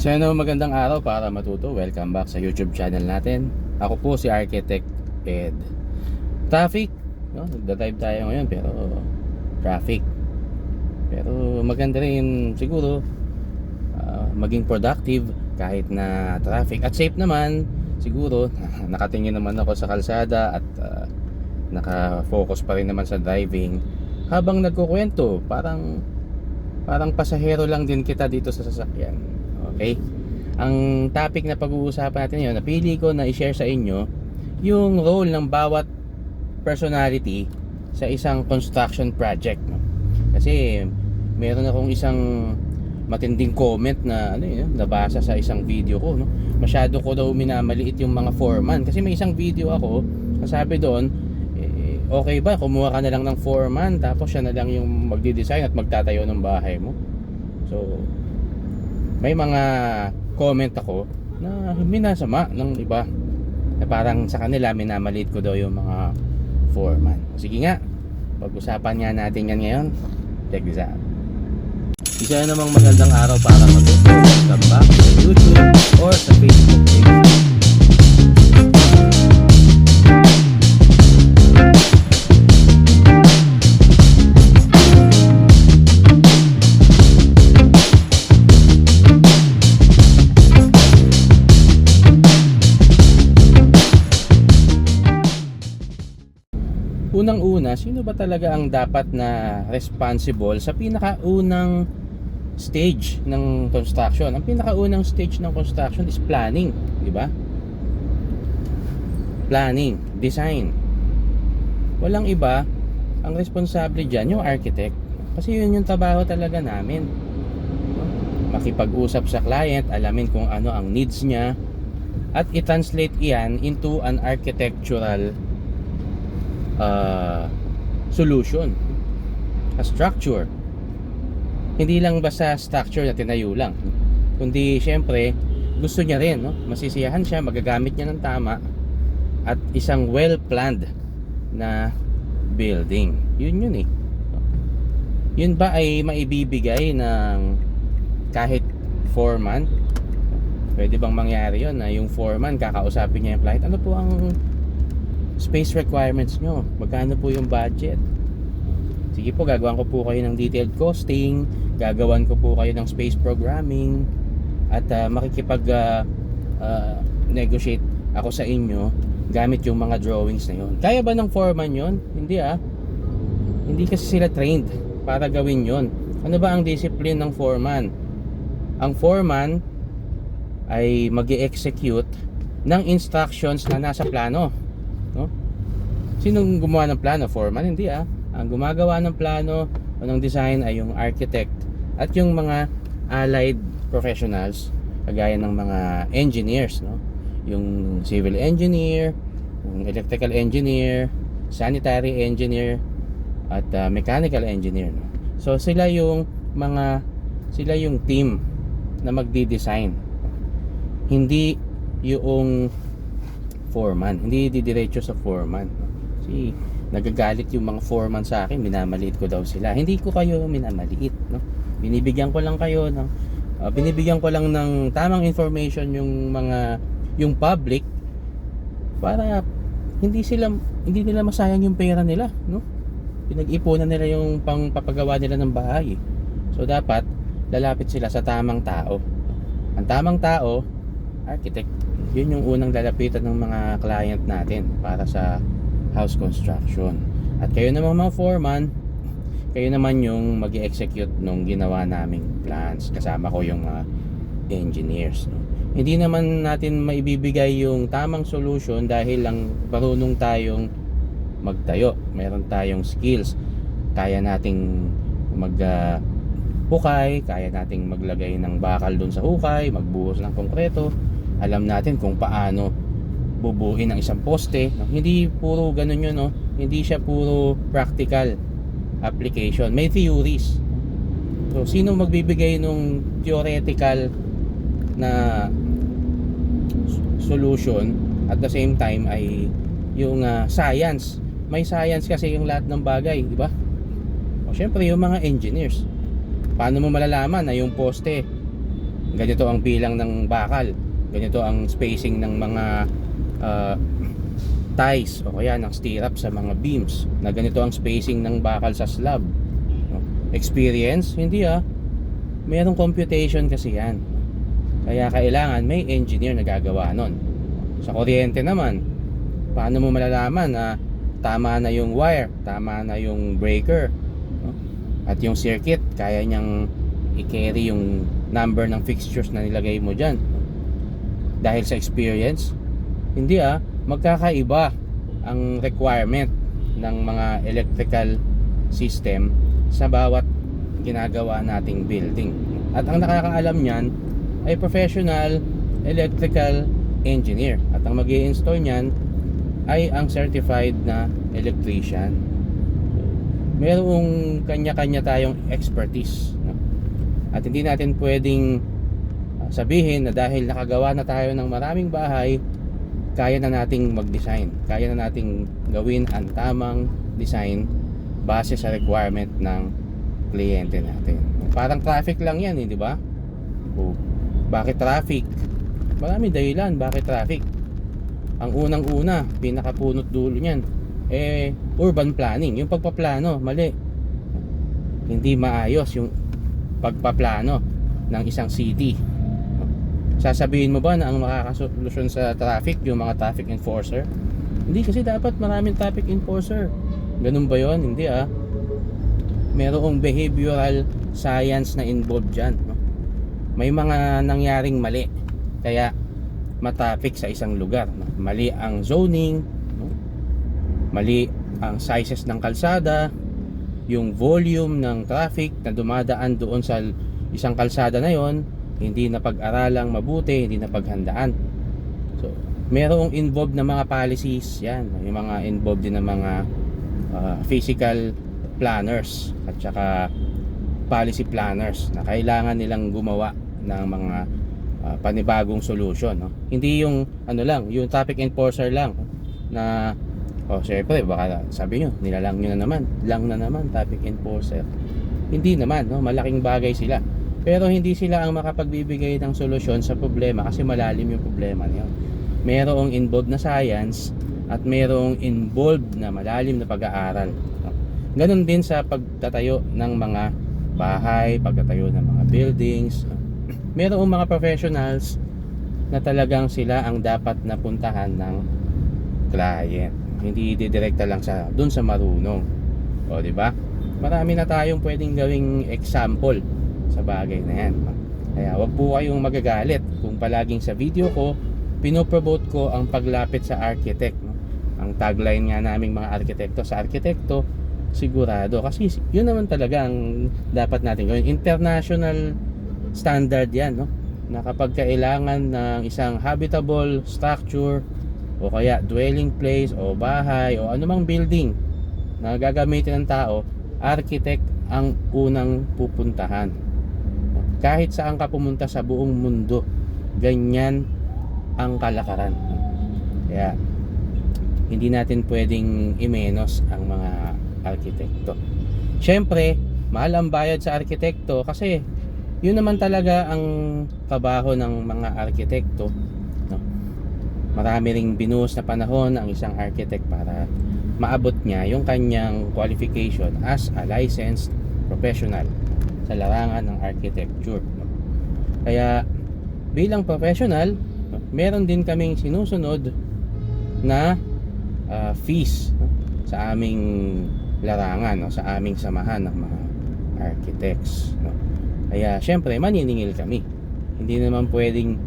Sana magandang araw para matuto. Welcome back sa YouTube channel natin. Ako po si Architect Ed. Traffic, no? Nagda-drive tayo ngayon pero traffic. Pero maganda rin siguro ah, maging productive kahit na traffic. At safe naman siguro. Nakatingin naman ako sa kalsada at ah, naka-focus pa rin naman sa driving habang nagkukwento. Parang parang pasahero lang din kita dito sa sasakyan. Okay? Ang topic na pag-uusapan natin ngayon, napili ko na i-share sa inyo yung role ng bawat personality sa isang construction project. No? Kasi meron akong isang matinding comment na ano yun, nabasa sa isang video ko. No? Masyado ko daw minamaliit yung mga foreman. Kasi may isang video ako, sabi doon, eh, okay ba, kumuha ka na lang ng foreman tapos siya na lang yung magdi-design at magtatayo ng bahay mo. So, may mga comment ako na minasama ng iba na parang sa kanila minamaliit ko daw yung mga foreman. Sige nga, pag-usapan nga natin yan ngayon. Check this out. Isa na namang magandang araw para back sa YouTube or sa Facebook page. Sino ba talaga ang dapat na responsible sa pinakaunang stage ng construction? Ang pinakaunang stage ng construction is planning, di ba? Planning, design. Walang iba, ang responsable dyan, yung architect. Kasi yun yung trabaho talaga namin. Makipag-usap sa client, alamin kung ano ang needs niya, at i-translate iyan into an architectural uh, solution a structure. Hindi lang basta structure na tinayo lang kundi syempre gusto niya rin no? masisiyahan siya magagamit niya ng tama at isang well planned na building. Yun yun eh. Yun ba ay maibibigay ng kahit foreman pwede bang mangyari yun na yung foreman kakausapin niya yung client ano po ang space requirements nyo. Magkano po yung budget? Sige po gagawan ko po kayo ng detailed costing. Gagawan ko po kayo ng space programming. At uh, makikipag uh, uh, negotiate ako sa inyo gamit yung mga drawings na yon kaya ba ng foreman yon hindi ah. Hindi kasi sila trained para gawin yon ano ba ang discipline ng foreman? Ang foreman ay mag execute ng instructions na nasa plano. no? Sinong gumawa ng plano? Foreman? Hindi ah. Ang gumagawa ng plano o ng design ay yung architect at yung mga allied professionals kagaya ng mga engineers, no? Yung civil engineer, yung electrical engineer, sanitary engineer at uh, mechanical engineer. No? So sila yung mga sila yung team na magdi-design. Hindi yung foreman. Hindi didiretso sa foreman. Kasi nagagalit yung mga foreman sa akin, minamaliit ko daw sila. Hindi ko kayo minamaliit, no? Binibigyan ko lang kayo ng uh, binibigyan ko lang ng tamang information yung mga yung public para hindi sila hindi nila masayang yung pera nila, no? Pinag-ipunan nila yung pangpapagawa nila ng bahay. So dapat lalapit sila sa tamang tao. Ang tamang tao, architect yun yung unang lalapitan ng mga client natin para sa house construction. At kayo naman mga foreman kayo naman yung mag execute nung ginawa naming plans. Kasama ko yung mga engineers no? hindi naman natin maibibigay yung tamang solution dahil lang marunong tayong magtayo. Meron tayong skills. Kaya nating mag uh, hukay. Kaya nating maglagay ng bakal dun sa hukay magbuhos ng konkreto. Alam natin kung paano bubuin ang isang poste. No? hindi puro ganun yun no? hindi siya puro practical application. May theories. So sino magbibigay nung theoretical na solution at the same time ay yung uh, science? May science kasi yung lahat ng bagay di ba? O syempre yung mga engineers. Paano mo malalaman na yung poste ganito ang bilang ng bakal, ganito ang spacing ng mga ah, ties o kaya ng stirrup sa mga beams, na ganito ang spacing ng bakal sa slab. Experience? Hindi ah. Merong computation kasi yan. Kaya kailangan may engineer na gagawa nun. Sa kuryente naman, paano mo malalaman na tama na yung wire, tama na yung breaker, at yung circuit, kaya niyang i-carry yung number ng fixtures na nilagay mo dyan. Dahil sa experience, hindi ah, magkakaiba ang requirement ng mga electrical system sa bawat ginagawa nating building. At ang nakakaalam niyan ay professional electrical engineer. At ang mag install niyan ay ang certified na electrician. Merong kanya-kanya tayong expertise. At hindi natin pwedeng uh, sabihin na dahil nakagawa na tayo ng maraming bahay, kaya na nating mag-design. Kaya na nating gawin ang tamang design base sa requirement ng kliyente natin. Parang traffic lang yan, eh, di ba? O, bakit traffic? Maraming dahilan bakit traffic. Ang unang-una, pinakapunot dulo niyan, eh, urban planning. Yung pagpaplano, mali. Hindi maayos yung pagpaplano ng isang city. Sasabihin mo ba na ang makakasolusyon sa traffic yung mga traffic enforcer? Hindi kasi dapat maraming traffic enforcer. Ganun ba yon? Hindi ah. Merong behavioral science na involved dyan. no? May mga nangyaring mali. Kaya matraffic sa isang lugar. no? Mali ang zoning, no? mali ang sizes ng kalsada, yung volume ng traffic na dumadaan doon sa isang kalsada na yon hindi na pag-aralang mabuti, hindi na paghandaan. So, merong involved na mga policies, yan, yung mga involved din ng mga uh, physical planners at saka policy planners na kailangan nilang gumawa ng mga uh, panibagong solution, no? Hindi yung ano lang, yung traffic enforcer lang na oh, syempre baka sabi nyo, nilalang nyo na naman, lang na naman traffic enforcer. Hindi naman, no? Malaking bagay sila. Pero hindi sila ang makapagbibigay ng solusyon sa problema kasi malalim yung problema niyo. Merong involved na science at merong involved na malalim na pag-aaral. no? Ganon din sa pagtatayo ng mga bahay, pagtatayo ng mga buildings. Merong mga professionals na talagang sila ang dapat napuntahan ng client. Hindi didirekta lang sa dun sa marunong. O, di ba? Marami na tayong pwedeng gawing example sa bagay na yan. Kaya wag po kayong magagalit kung palaging sa video ko pinopromote ko ang paglapit sa architect. No? Ang tagline nga naming mga arkitekto sa arkitekto, sigurado. Kasi yun naman talaga ang dapat natin gawin. International standard yan. No? Na kapag kailangan ng isang habitable structure o kaya dwelling place o bahay o anumang building na gagamitin ng tao, architect ang unang pupuntahan kahit saan ka pumunta sa buong mundo ganyan ang kalakaran. Kaya hindi natin pwedeng imenos ang mga arkitekto. Syempre mahal ang bayad sa arkitekto kasi yun naman talaga ang trabaho ng mga arkitekto. No? marami ring binuhos na panahon ang isang architect para maabot niya yung kanyang qualification as a licensed professional sa larangan ng architecture. Kaya bilang professional, meron din kaming sinusunod na ah, fees no, sa aming larangan, no, sa aming samahan ng mga architects. No. Kaya syempre maniningil kami. Hindi naman pwedeng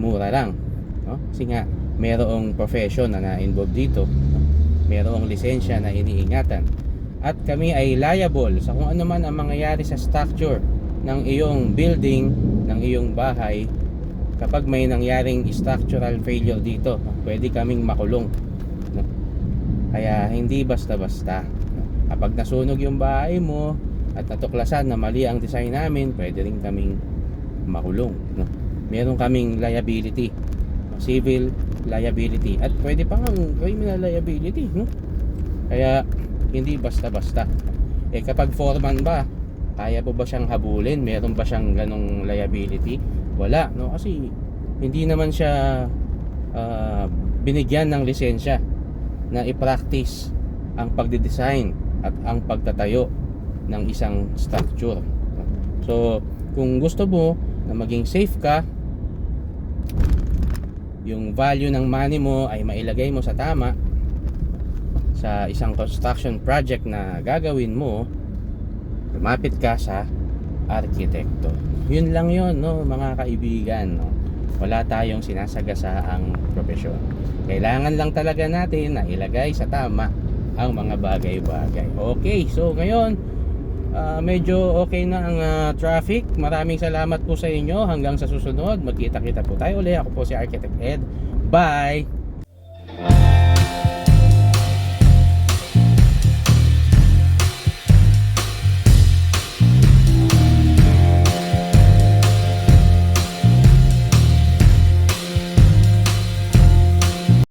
mura lang. No? Kasi nga merong profession na na-involve dito. No? Merong lisensya na iniingatan at kami ay liable sa kung ano man ang mangyayari sa structure ng iyong building, ng iyong bahay kapag may nangyaring structural failure dito, pwede kaming makulong. Kaya hindi basta-basta. Kapag nasunog yung bahay mo at natuklasan na mali ang design namin, pwede rin kaming makulong. Meron kaming liability, civil liability at pwede pa nga criminal liability. No? Kaya hindi basta-basta. Eh kapag foreman ba, kaya po ba siyang habulin? Meron ba siyang ganong liability? wala no kasi hindi naman siya ah, binigyan ng lisensya na i-practice ang pagde-design at ang pagtatayo ng isang structure. So, kung gusto mo na maging safe ka, yung value ng money mo ay mailagay mo sa tama sa isang construction project na gagawin mo, lumapit ka sa arkitekto. Yun lang yun, no, mga kaibigan. No? Wala tayong sinasagasaang profesyon. Kailangan lang talaga natin na ilagay sa tama ang mga bagay-bagay. Okay, so ngayon, ah, medyo okay na ang ah, traffic. Maraming salamat po sa inyo. Hanggang sa susunod, magkita-kita po tayo ulit. Ako po si Architect Ed. Bye!